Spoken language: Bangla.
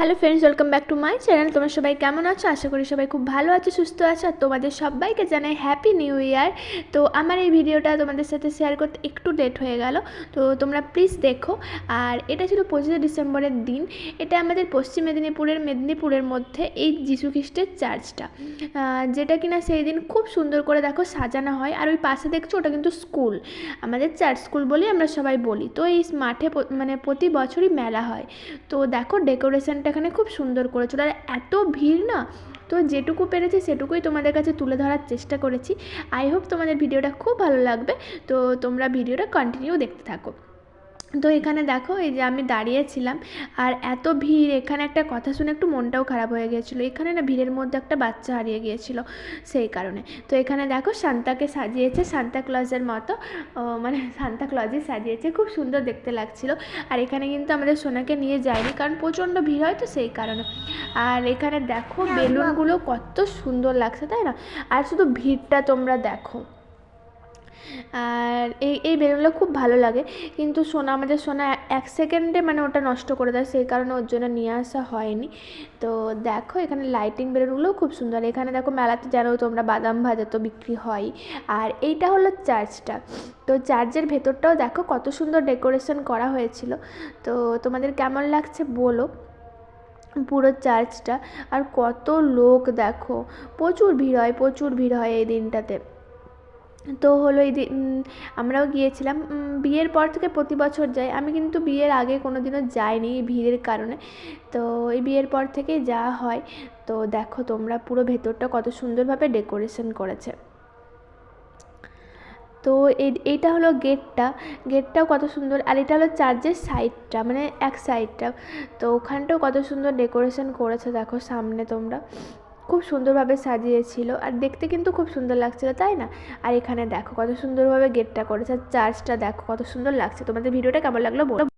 Hello friends welcome back to my channel তোমরা সবাই কেমন আছো? আশা করি সবাই খুব ভালো আছো, সুস্থ আছো। আর তোমাদের সবাইকে জানাই হ্যাপি নিউ ইয়ার তো আমার এই ভিডিওটা তোমাদের সাথে শেয়ার করতে একটু লেট হয়ে গেল। তো তোমরা প্লিজ দেখো। আর এটা ছিল পঁচিশে ডিসেম্বরের দিন। এটা আমাদের পশ্চিম মেদিনীপুরের মেদিনীপুরের মধ্যে এই যীশু খ্রিস্টের চার্চটা যেটা কিনা সেই দিন খুব সুন্দর করে দেখো সাজানো হয়। আর ওই পাশে দেখছ ওটা কিন্তু স্কুল আমাদের চার্চ স্কুল বলেই আমরা সবাই বলি। তো এই মাঠে মানে প্রতি বছরই মেলা হয়। তো দেখো ডেকোরেশনটা এখানে খুব সুন্দর করেছিল আর এত ভিড় না? তো যেটুকু পেরেছি সেটুকুই তোমাদের কাছে তুলে ধরার চেষ্টা করেছি। আই হোপ তোমাদের ভিডিওটা খুব ভালো লাগবে। তো তোমরা ভিডিওটা কন্টিনিউ দেখতে থাকো। তো এখানে দেখো এই যে আমি দাঁড়িয়েছিলাম আর এত ভিড় এখানে একটা কথা শুনে একটু মনটাও খারাপ হয়ে গিয়েছিল। এখানে না ভিড়ের মধ্যে একটা বাচ্চা হারিয়ে গিয়েছিল সেই কারণে। তো এখানে দেখো সান্তাকে সাজিয়েছে সান্তা ক্লজের মতো মানে সান্তা ক্লজই সাজিয়েছে খুব সুন্দর দেখতে লাগছিল। আর এখানে কিন্তু আমাদের সোনাকে নিয়ে যায়নি কারণ প্রচণ্ড ভিড় হয় তো সেই কারণে। আর এখানে দেখো বেলুনগুলো কত সুন্দর লাগছে তাই না? আর শুধু ভিড়টা তোমরা দেখো। আর এই এই বেলুনগুলো খুব ভালো লাগে। কিন্তু সোনা, আমাদের সোনা এক সেকেন্ডে মানে ওটা নষ্ট করে দেয়, সেই কারণে ওর জন্য নিয়ে আসা হয়নি। তো দেখো, এখানে লাইটিং বেলুনগুলোও খুব সুন্দর। এখানে দেখো মেলাতে জানো তোমরা বাদাম ভাজা তো বিক্রি হয়। আর এইটা হলো চার্চটা তো চার্চের ভেতরটাও দেখো কত সুন্দর ডেকোরেশন করা হয়েছিল। তো তোমাদের কেমন লাগছে বলো। পুরো চার্চটা আর কত লোক দেখো। প্রচুর ভিড় হয়, প্রচুর ভিড় হয় এই দিনটাতে। তো হলো এই আমরাও গিয়েছিলাম। বিয়ের পর থেকে প্রতি বছর যাই। আমি কিন্তু বিয়ের আগে কোনো দিনও যাইনি এই ভিড়ের কারণে। তো এই বিয়ের পর থেকেই যাওয়া হয়। তো দেখো তোমরা পুরো ভেতরটা কত সুন্দরভাবে ডেকোরেশন করেছে। তো এই এইটা হলো গেটটা। গেটটাও কত সুন্দর। আর এটা হলো চার্চের সাইডটা মানে এক সাইডটা। তো ওখানটাও কত সুন্দর ডেকোরেশন করেছে, দেখো সামনে তোমরা। খুব সুন্দরভাবে সাজিয়েছিল আর দেখতে কিন্তু খুব সুন্দর লাগছিল, তাই না? আর এখানে দেখো কত সুন্দরভাবে গেটটা করেছে, আর চার্চটা দেখো কত সুন্দর লাগছে। তোমাদের ভিডিওটা কেমন লাগল বলো।